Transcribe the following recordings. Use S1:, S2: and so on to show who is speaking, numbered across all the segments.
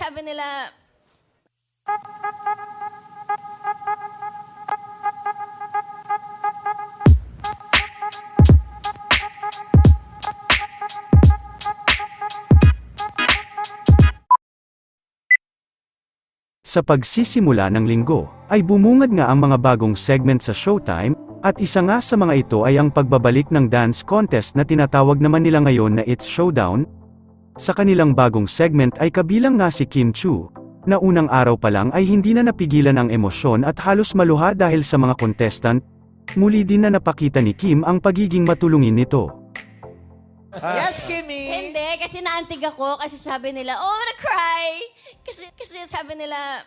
S1: sabi nila,
S2: Sa pagsisimula ng linggo, ay bumungad nga ang mga bagong segment sa Showtime, at isa nga sa mga ito ay ang pagbabalik ng dance contest na tinatawag naman nila ngayon na It's Showdown. Sa kanilang bagong segment ay kabilang nga si Kim Chu, na unang araw pa lang ay hindi na napigilan ang emosyon at halos maluha dahil sa mga contestant, muli din na napakita ni Kim ang pagiging matulungin nito.
S3: Yes, Kimmy!
S1: hindi, kasi naantig ako kasi sabi nila, oh, I'm gonna cry. Kasi, kasi sabi nila,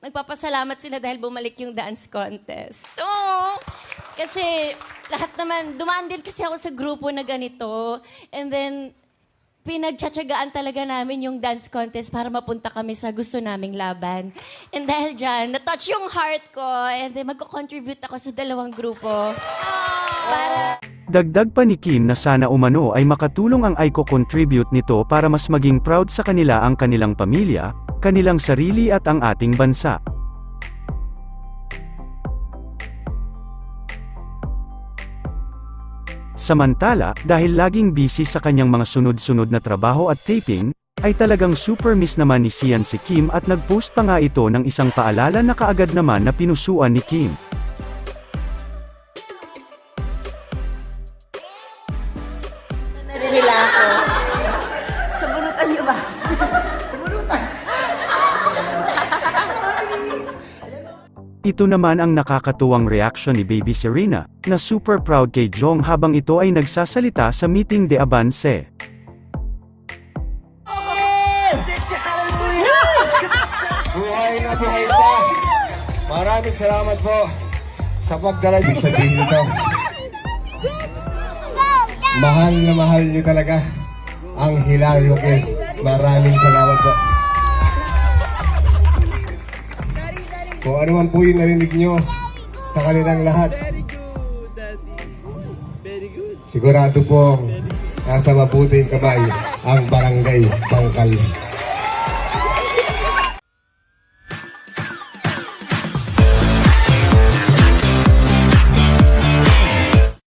S1: nagpapasalamat sila dahil bumalik yung dance contest. Oo. Kasi lahat naman, dumaan din kasi ako sa grupo na ganito. And then, pinagtsatsagaan talaga namin yung dance contest para mapunta kami sa gusto naming laban. And dahil dyan, na-touch yung heart ko. And magko-contribute ako sa dalawang grupo. Para
S2: Dagdag pa ni Kim na sana umano ay makatulong ang Aiko contribute nito para mas maging proud sa kanila ang kanilang pamilya, kanilang sarili at ang ating bansa. Samantala, dahil laging busy sa kanyang mga sunod-sunod na trabaho at taping, ay talagang super miss naman ni Sian si Kim at nagpost pa nga ito ng isang paalala na kaagad naman na pinusuan ni Kim.
S1: naririla ako.
S2: Ito naman ang nakakatuwang reaction ni Baby Serena, na super proud kay Jong habang ito ay nagsasalita sa meeting de Avance.
S4: Buhay na buhay pa. Maraming salamat po sa pagdala niyo sa dito. Mahal na mahal niyo talaga ang Hilario Kids. Maraming salamat po. Kung ano man po yung narinig niyo sa kanilang lahat. Sigurado po nasa mabuting kamay ang barangay Bangkal.